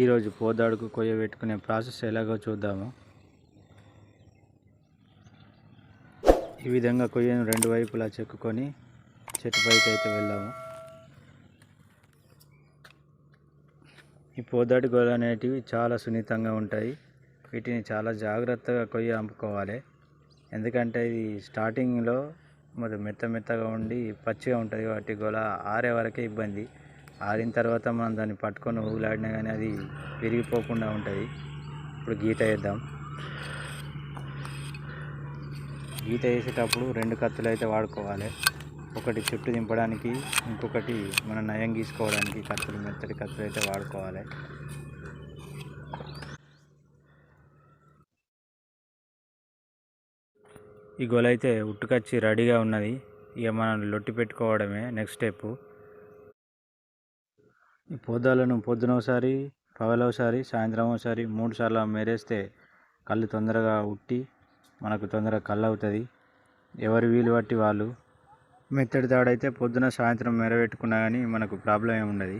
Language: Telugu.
ఈరోజు పోదాడుకు కొయ్య పెట్టుకునే ప్రాసెస్ ఎలాగో చూద్దాము. ఈ విధంగా కొయ్యను రెండు వైపులా చెక్కుకొని చెట్టు పైకి అయితే వెళ్దాము. ఈ పోదాడి గొర్రెలు అనేటివి చాలా సున్నితంగా ఉంటాయి. వీటిని చాలా జాగ్రత్తగా కొయ్య అమ్ముకోవాలి ఎందుకంటే ఇది స్టార్టింగ్లో మరి మెత్త మెత్తగా ఉండి పచ్చిగా ఉంటుంది వాటి గొల ఆరే వరకే ఇబ్బంది. ఆరిన తర్వాత మనం దాన్ని పట్టుకొని ఊగులాడినా కానీ అది విరిగిపోకుండా ఉంటుంది. ఇప్పుడు గీత వేద్దాం. గీత వేసేటప్పుడు రెండు కత్తులు అయితే వాడుకోవాలి. ఒకటి చుట్టు దింపడానికి ఇంకొకటి మన నయం గీసుకోవడానికి కత్తులు మెత్తటి కత్తులు అయితే వాడుకోవాలి. ఈ గొలైతే అయితే ఉట్టుకొచ్చి రెడీగా ఉన్నది. ఇక మనం లొట్టి పెట్టుకోవడమే నెక్స్ట్ స్టెప్ ఈ పొద్దాలను పొద్దున ఒకసారి పగల ఒకసారి సాయంత్రం ఒకసారి మూడు సార్లు మేరేస్తే కళ్ళు తొందరగా ఉట్టి మనకు తొందరగా కళ్ళు అవుతుంది. ఎవరు వీలు బట్టి వాళ్ళు. మెత్తడి తాడైతే పొద్దున సాయంత్రం మెరబెట్టుకున్నా కానీ మనకు ప్రాబ్లం ఏమి ఉండదు